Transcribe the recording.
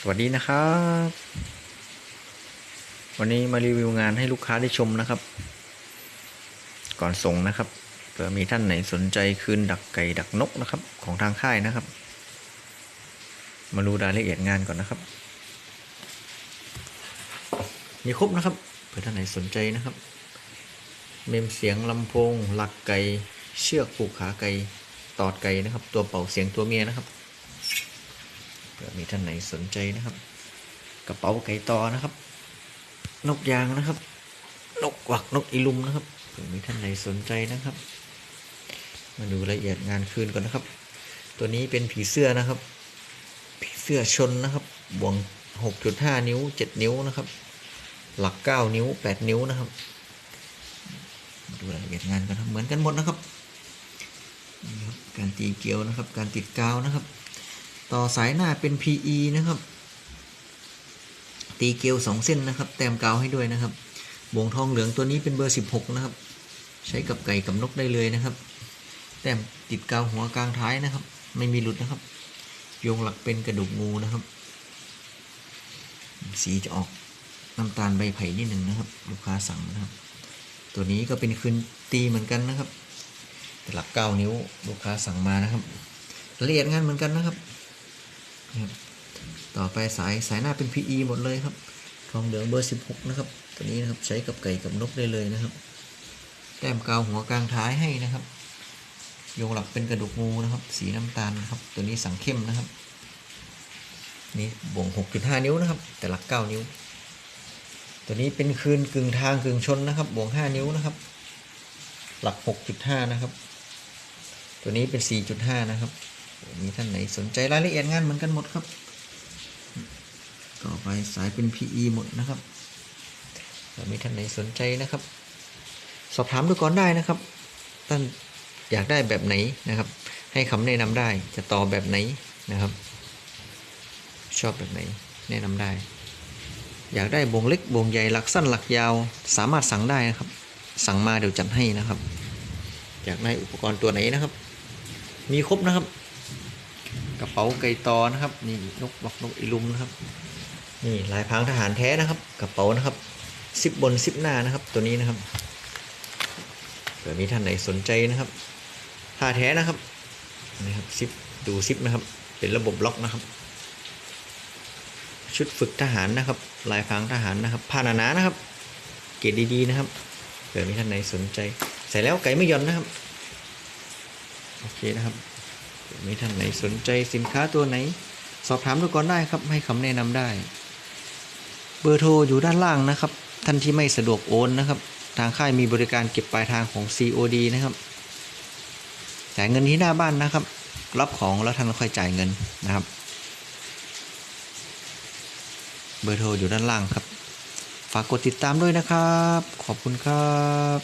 สวัสดีนะครับ วันนี้มารีวิวงานให้ลูกค้าได้ชมนะครับ ก่อนส่งนะครับเผื่อมีท่านไหนสนใจคืนดักไก่ดักนกนะครับ ของทางค่ายนะครับ มาดูรายละเอียดงานก่อนนะครับ มีครบนะครับเผื่อท่านไหนสนใจนะครับ เมมเสียงลำโพง หลักไก่เชือกผูกขาไก่ตอดไก่นะครับ ตัวเป่าเสียงตัวเมียนะครับ ผื่อมีท่านไหนสนใจนะครับ กระเป๋าไก่ตอนะครับ นกยางนะครับ นกกวักนกอีลุมนะครับเผื่อมีท่านไหนสนใจนะครับ มาดูรายละเอียดงานคืนก่อนนะครับ ตัวนี้เป็นผีเสื้อนะครับ ผีเสื้อชนนะครับบ่วง 6.5 นิ้ว 7 นิ้วนะครับ หลัก 9 นิ้ว 8 นิ้วนะครับ ดูรายละเอียดงานกันครับเหมือนกันหมดนะครับการตีเกลียวนะครับ การติดกาวนะครับ ต่อสายหน้าเป็น PE นะครับ ตีเกลียว2เส้นนะครับ แต้มกาวให้ด้วยนะครับบ่วงทองเหลืองตัวนี้เป็นเบอร์ 16 นะครับ ใช้กับไก่กับนกได้เลยนะครับ แต้มติดกาวหัวกลางท้ายนะครับ ไม่มีหลุดนะครับ โยงหลักเป็นกระดูกงูนะครับ สีจะออกน้ำตาลใบไผ่นิดหนึ่งนะครับ ลูกค้าสั่งนะครับ ตัวนี้ก็เป็นคืนตีเหมือนกันนะครับหลักเก้านิ้วลูกค้าสั่งมานะครับรายละเอียดงานเหมือนกันนะครับ ต่อไปสายสายหน้าเป็น PE หมดเลยครับทองเหลืองเบอร์ 16 นะครับ ตัวนี้นะครับใช้กับไก่กับนกได้เลยนะครับ แต้มกาวหัวกลางท้ายให้นะครับ โยงหลักเป็นกระดูกงูนะครับ สีน้ำตาลนะครับ ตัวนี้สังเข้มนะครับนี่บ่วง6.5 นิ้วนะครับ แต่หลัก 9 นิ้ว ตัวนี้เป็นคืนกึ่งทางกึ่งชนนะครับบ่วง5 นิ้วนะครับ หลัก 6.5 นะครับ ตัวนี้เป็น 4.5 นะครับ มีท่านไหนสนใจรายละเอียดงานเหมือนกันหมดครับ ต่อไปสายเป็น PE หมดนะครับมีท่านไหนสนใจนะครับ สอบถามดูก่อนได้นะครับ ท่านอยากได้แบบไหนนะครับ ให้คำแนะนำได้จะต่อแบบไหนนะครับ ชอบแบบไหนแนะนำได้ อยากได้บวงเล็กบวงใหญ่หลักสั้นหลักยาว สามารถสั่งได้นะครับ สั่งมาเดี๋ยวจัดให้นะครับ อยากได้อุปกรณ์ตัวไหนนะครับ มีครบนะครับ กระเป๋าไก่ตอนะครับ นี่นกบักนกอีลุมนะครับ นี่ลายพรางทหารแท้นะครับ กระเป๋านะครับซิปบนซิปหน้านะครับ ตัวนี้นะครับเผื่อมีท่านไหนสนใจนะครับผ้าแท้นะครับนะครับซิปดูซิปนะครับ เป็นระบบล็อกนะครับ ชุดฝึกทหารนะครับ ลายพรางทหารนะครับผ้าหนาๆนะครับ เกรดดีๆนะครับเผื่อมีท่านไหนสนใจ ใส่แล้วไก่ไม่ย่อนนะครับ โอเคนะครับ มีท่านไหนสนใจสินค้าตัวไหน สอบถามดูก่อนได้ครับ ให้คำแนะนำได้ เบอร์โทรอยู่ด้านล่างนะครับ ท่านที่ไม่สะดวกโอนนะครับ ทางค่ายมีบริการเก็บปลายทางของ COD นะครับ จ่ายเงินที่หน้าบ้านนะครับ รับของแล้วท่านค่อยจ่ายเงินนะครับ เบอร์โทรอยู่ด้านล่างครับ ฝากกดติดตามด้วยนะครับ ขอบคุณครับ